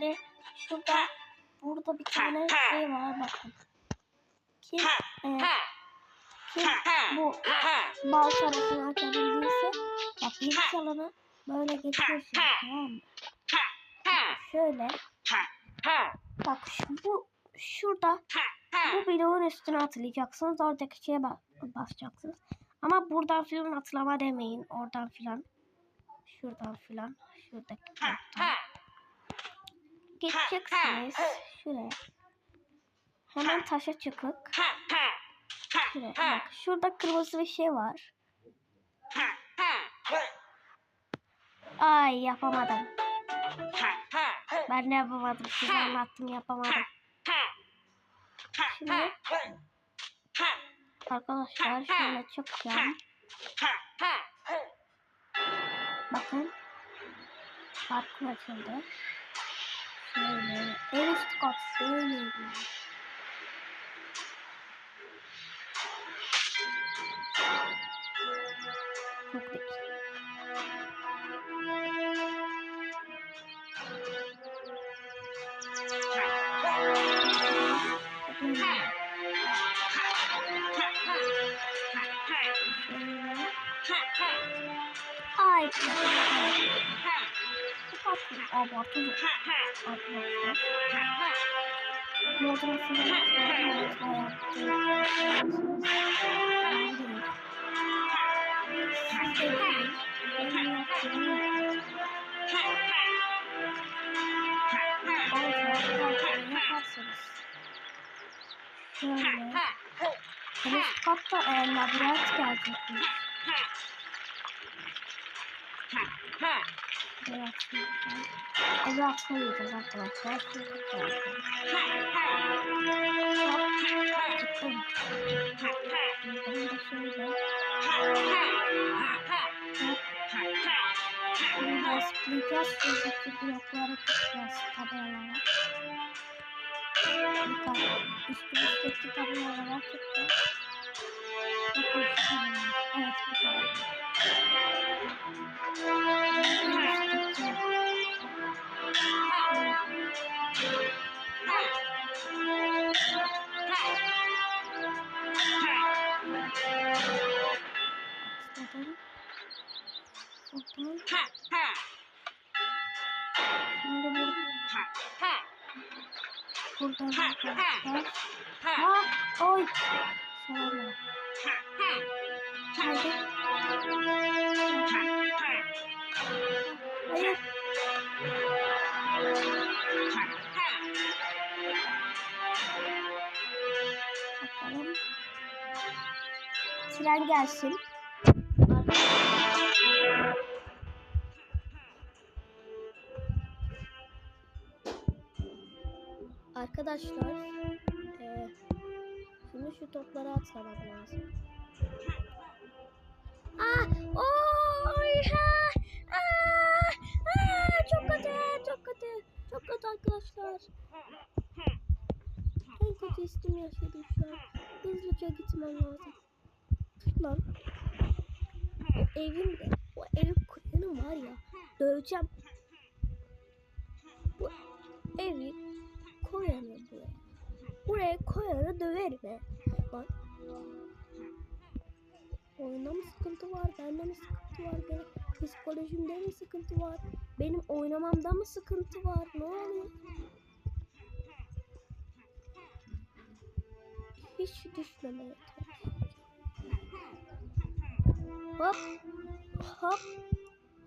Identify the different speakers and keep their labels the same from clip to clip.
Speaker 1: Şimdi şurada burada bir tane şey var bakın. Kim e, kim bu bal tarafını açabildiyse bak giriş alanı böyle geçiyorsunuz tamam mı? Şöyle bak şu, bu şurada bu bloğun üstüne atlayacaksınız. Oradaki şeye ba- basacaksınız. Ama buradan filan atlama demeyin. Oradan filan. Şuradan filan. Şuradaki bloktan. Geçeceksiniz. Şuraya. Hemen taşa çıkıp. Şuraya. Bak şurada kırmızı bir şey var. Ay yapamadım. Ben de yapamadım. Size anlattım yapamadım. Şimdi arkadaşlar şöyle çıkacağım. Bakın. Parkur açıldı. Şöyle. En üst kat şöyle. Silmek Şöyle. En üst katta e, labirent gelecekmiş. Evet, Evi atmayacağız arkadaşlar. Ben de şöyle. Burada zıplayacağız. Şuradaki bloklara tutacağız tabelalara. Üstümüzdeki tabelalara tutacağız. Evet buradan arkadaşlar. Ha, oy. Şöyle. Hadi. Hayır. Bakalım. Tren gelsin. Arkadaşlar, eee şimdi şu topları atmam lazım. Ah, oy, ha, ah, ah, çok kötü, çok kötü, çok kötü arkadaşlar. En kötü istim yaşadım şu an. Hızlıca gitmem lazım. Lan. O evin de, o evi koyanı var ya, döveceğim. Bu evi. Buraya koyanı döverim he. Bak. Oyunda mı sıkıntı var? Bende mi sıkıntı var? Benim psikolojimde mi sıkıntı var? Benim oynamamda mı sıkıntı var? Ne oluyor? Hiç düşmemeye. Hop. Hop.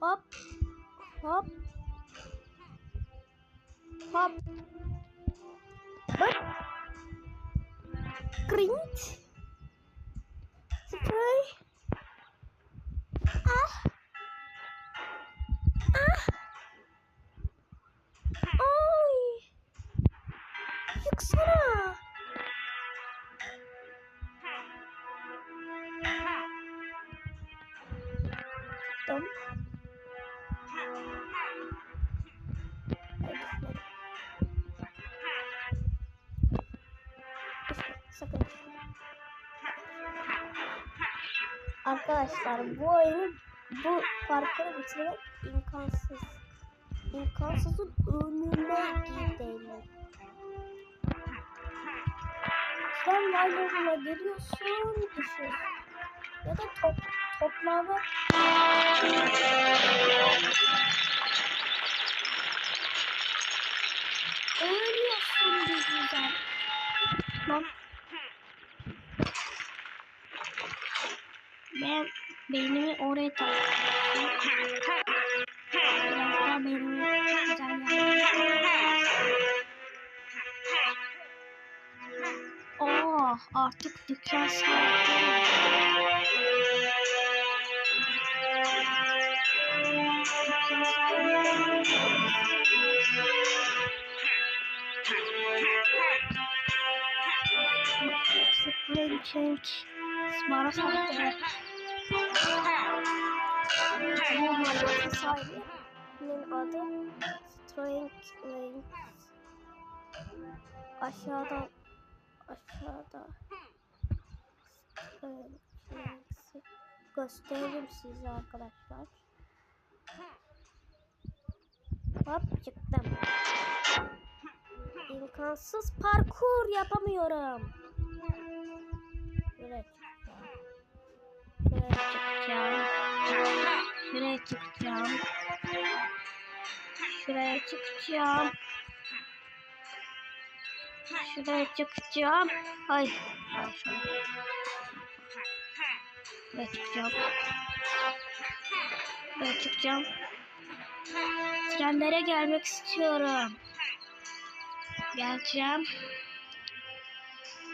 Speaker 1: Hop. Hop. Hop. Hop. Cringe. Spray. Ah. Ah. Oy. Çıksana. Sakın. Arkadaşlar bu oyunu bu parkuru bitirmek imkansız. İmkansızın önüne gidelim. Sen laylarına geliyorsun düşün. Ya da top, toplama. Ölüyorsun bizden. Tamam. Beynimi oraya takıyorum. Biraz daha. Oh artık dükkan sahibi. Spring change. Bana sattı. Bu markanın sahibinin adı Strange Links. Aşağıda aşağıda Links'i gösteririm size arkadaşlar. Hop çıktım. İmkansız parkur yapamıyorum. Şuraya çıkacağım. Şuraya çıkacağım. Şuraya çıkacağım. Şuraya çıkacağım. Ay. Ay. Şuraya çıkacağım. Şuraya çıkacağım. Trenlere gelmek istiyorum. Geleceğim.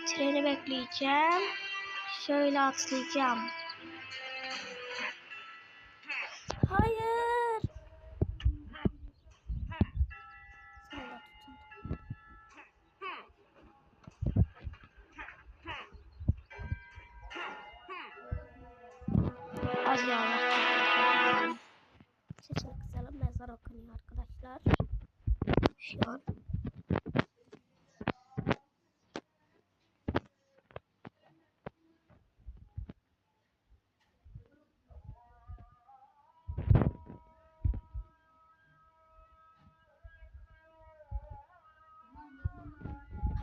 Speaker 1: Treni bekleyeceğim. Şöyle atlayacağım. Hayır. Az yavaş. Sesini kısalım. Mezar okunuyor arkadaşlar. Şu an.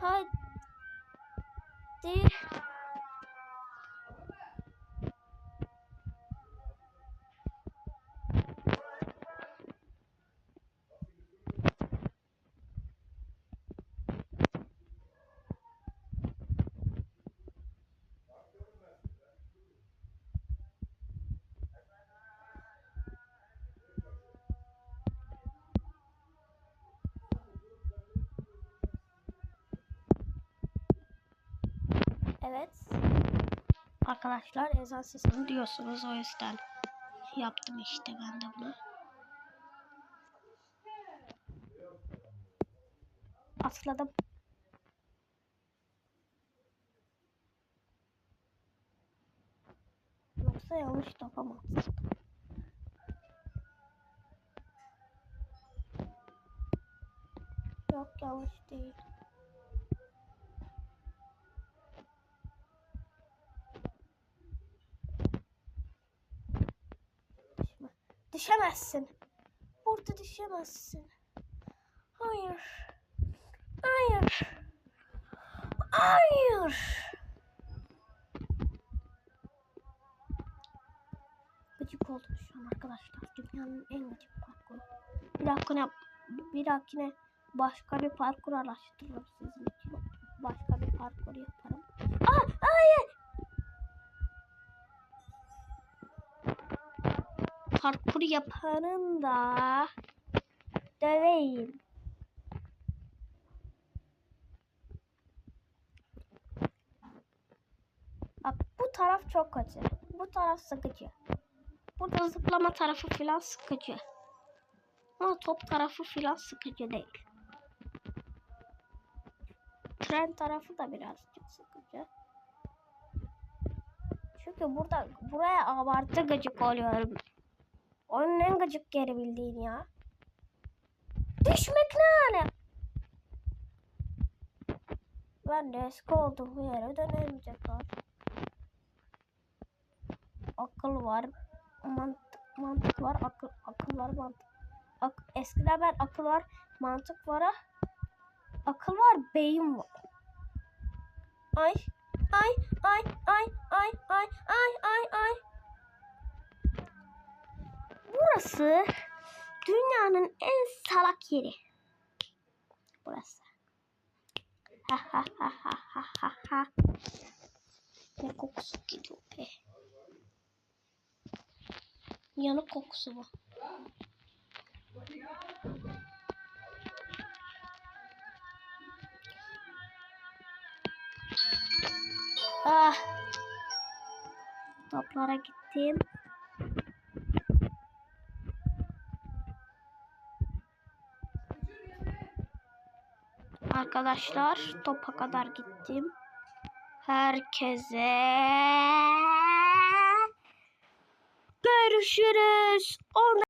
Speaker 1: 他第一 Evet. Arkadaşlar ezan sesini diyorsunuz o yüzden yaptım işte ben de bunu. Atladım. Yoksa yanlış yapamazsın. Yok yanlış değil. Düşemezsin. Burada düşemezsin. Hayır. Hayır. Hayır. Gıcık oldum şu an arkadaşlar. Dünyanın en gıcık parkuru. Bir dahakine, bir dahakine başka bir parkur araştırırım sizin için. Başka bir parkur yaparım. Aa, hayır. Parkur yapanın da döveyim. Bak bu taraf çok kötü. Bu taraf sıkıcı. Burada zıplama tarafı filan sıkıcı. Ama top tarafı filan sıkıcı değil. Tren tarafı da birazcık sıkıcı. Çünkü burada buraya abartı gıcık oluyorum. Onun en gıcık yeri bildiğin ya. Düşmek ne hale? Ben de eski olduğum yere dönerim tekrar. Akıl var, mantık, mantık var, akıl, akıl var, mantık. Ak, eskiden ben akıl var, mantık var, ah. akıl var, beyin var. Ay, ay ay ay ay ay ay ay ay. Burası dünyanın en salak yeri. Burası. Ha ha ha ha ha ha. Ne kokusu geliyor be. Yanık kokusu bu. Ah. Toplara gittim. Arkadaşlar topa kadar gittim. Herkese görüşürüz. Ona